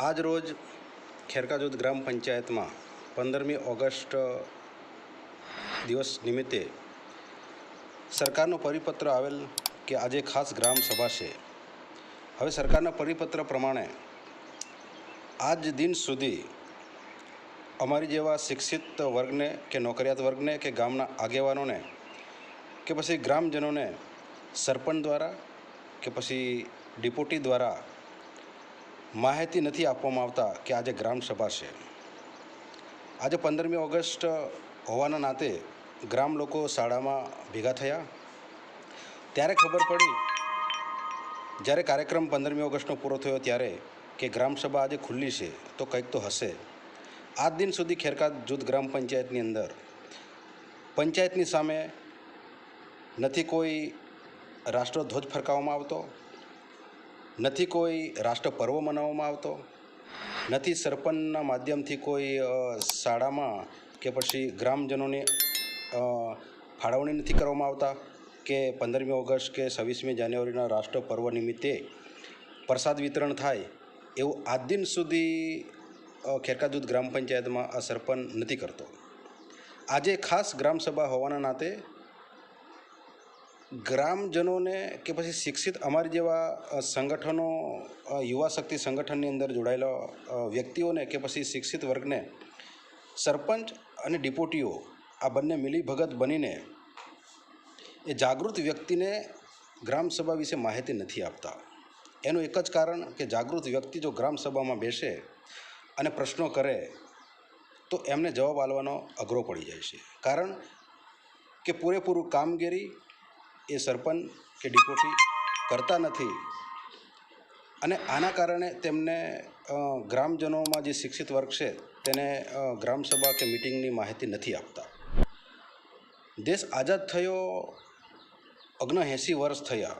આજ રોજ ખેરકાજોદ ગ્રામ પંચાયતમાં પંદરમી ઓગસ્ટ દિવસ નિમિત્તે સરકારનો પરિપત્ર આવેલ કે આજે ખાસ ગ્રામ સભા છે. હવે સરકારના પરિપત્ર પ્રમાણે આજ દિન સુધી અમારી જેવા શિક્ષિત વર્ગને કે નોકરિયાત વર્ગને કે ગામના આગેવાનોને કે પછી ગ્રામજનોને સરપંચ દ્વારા કે પછી ડિપોટી દ્વારા માહિતી નથી આપવામાં આવતા કે આજે ગ્રામસભા છે. આજે પંદરમી ઓગસ્ટ હોવાના નાતે ગ્રામ લોકો શાળામાં ભેગા થયા. ત્યારે ખબર પડી, જ્યારે કાર્યક્રમ પંદરમી ઓગસ્ટનો પૂરો થયો ત્યારે કે ગ્રામસભા આજે ખુલ્લી છે, તો કંઈક તો હશે. આજ દિન સુધી ખેરકા જૂથ ગ્રામ પંચાયતની અંદર. પંચાયતની સામે નથી કોઈ રાષ્ટ્રધ્વજ ફરકાવવામાં આવતો. નથી કોઈ રાષ્ટ્ર પર્વ મનાવવામાં આવતો? નથી સરપંચના માધ્યમથી કોઈ શાળામાં કે પછી ગ્રામજનોને ફાળવણી નથી કરવામાં આવતા? કે પંદરમી ઓગસ્ટ કે છવ્વીસમી જાન્યુઆરીના રાષ્ટ્ર પર્વ નિમિત્તે પ્રસાદ વિતરણ થાય? એવું આજ દિન સુધી ખેરકાદૂત ગ્રામ પંચાયતમાં આ સરપંચ નથી કરતો. આજે ખાસ ગ્રામસભા હોવાના નાતે ગ્રામજનોને કે પછી શિક્ષિત અમારી જેવા સંગઠનો યુવા શક્તિ સંગઠનની અંદર જોડાયેલા વ્યક્તિઓને કે પછી શિક્ષિત વર્ગને, સરપંચ અને ડિપોટીઓ, આ બંને મિલીભગત બનીને એ જાગૃત વ્યક્તિને ગ્રામસભા વિશે માહિતી નથી આપતા. એનું એક જ કારણ કે જાગૃત વ્યક્તિ જો ગ્રામસભામાં બેસે અને પ્રશ્નો કરે, તો એમને જવાબ આપવાનો અઘરો પડી જાય છે. કારણ કે પૂરેપૂરું કામગીરી એ સરપંચ કે ડિપોટી કરતા નથી. અને આના કારણે તેમને ગ્રામજનોમાં જે શિક્ષિત વર્ગ છે, તેને ગ્રામસભા કે મિટિંગની માહિતી નથી આપતા. દેશ આઝાદ થયો ઓગણએંસી વર્ષ થયા.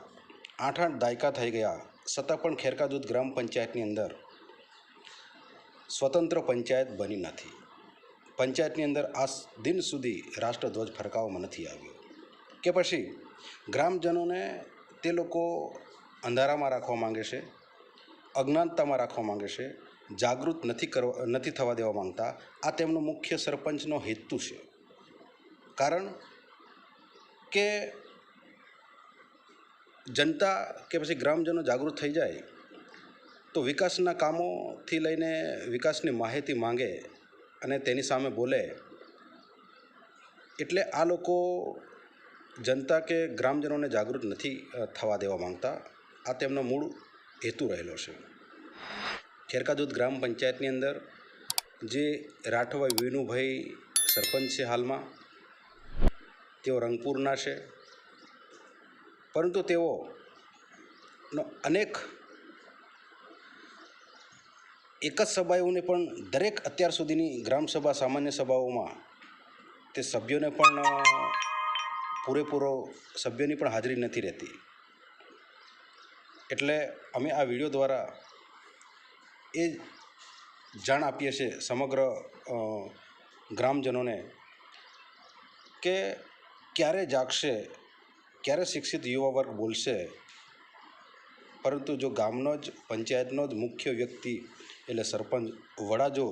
આઠ આઠ દાયકા થઈ ગયા. છતાં પણ ખેરકાદૂત ગ્રામ પંચાયતની અંદર. સ્વતંત્ર પંચાયત બની નથી. પંચાયતની અંદર આ દિન સુધી રાષ્ટ્રધ્વજ ફરકાવવામાં નથી આવ્યો. કે પછી ગ્રામજનોને તે લોકો અંધારામાં રાખવા માંગે છે, અજ્ઞાનતામાં રાખવા માંગે છે, જાગૃત નથી કરવા, નથી થવા દેવા માંગતા. આ તેમનો મુખ્ય સરપંચનો હેતુ છે. કારણ કે જનતા કે પછી ગ્રામજનો જાગૃત થઈ જાય તો વિકાસના કામોથી લઈને વિકાસની માહિતી માંગે અને તેની સામે બોલે, એટલે આ લોકો જનતા કે ગ્રામજનોને જાગૃત નથી થવા દેવા માંગતા, આ તેમનો મૂળ હેતુ રહેલો છે. ખેરકાદૂત ગ્રામ પંચાયતની અંદર જે રાઠવા વિનુભાઈ સરપંચ છે હાલમાં, તેઓ રંગપુરના છે. પરંતુ તેઓનો અનેક એક જ સભાઓને પણ દરેક અત્યાર સુધીની ગ્રામસભા સામાન્ય સભાઓમાં તે સભ્યોને પણ પૂરેપૂરો સભ્યોની પણ હાજરી નથી રહેતી. એટલે અમે આ વીડિયો દ્વારા એ જાણ આપીએ છીએ સમગ્ર ગ્રામજનોને કે ક્યારે જાગશે, ક્યારે શિક્ષિત યુવા વર્ગ બોલશે. પરંતુ જો ગામનો જ, પંચાયતનો જ મુખ્ય વ્યક્તિ એટલે સરપંચ વડા જો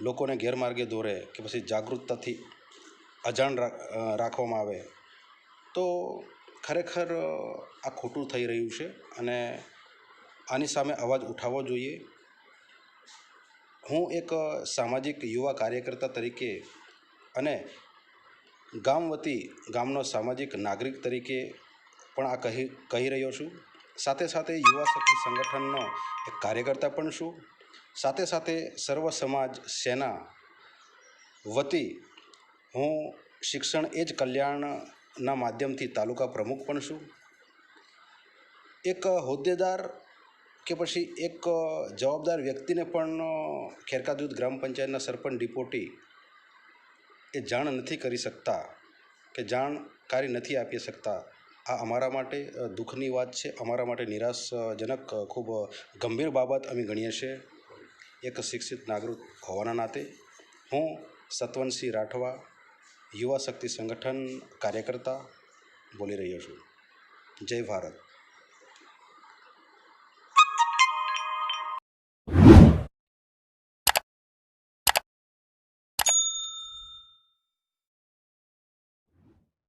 લોકોને ગેરમાર્ગે દોરે કે પછી જાગૃતતાથી અજાણ રાખવામાં આવે. તો ખરેખર આ ખોટું થઈ રહ્યું છે અને આની સામે અવાજ ઉઠાવવો જોઈએ. હું એક સામાજિક યુવા કાર્યકર્તા તરીકે અને ગામ વતી ગામનો સામાજિક નાગરિક તરીકે પણ આ કહી કહી રહ્યો છું. સાથે સાથે યુવા શક્તિ સંગઠનનો એક કાર્યકર્તા પણ છું. સાથે સાથે સર્વ સમાજ સેના વતી હું શિક્ષણ એ જ કલ્યાણના માધ્યમથી તાલુકા પ્રમુખ પણ છું. એક હોદ્દેદાર કે પછી એક જવાબદાર વ્યક્તિને પણ ખેરકાદૂત ગ્રામ પંચાયતના સરપંચ, ડિપોટી એ જાણ નથી કરી શકતા કે જાણકારી નથી આપી શકતા. આ અમારા માટે દુઃખની વાત છે. અમારા માટે નિરાશજનક ખૂબ ગંભીર બાબત અમે ગણીએ છીએ. એક શિક્ષિત નાગરિક હોવાના નાતે હું સતવંતસિંહ રાઠવા યુવા શક્તિ સંગઠન કાર્યકર્તા બોલી રહ્યો છું. જય ભારત.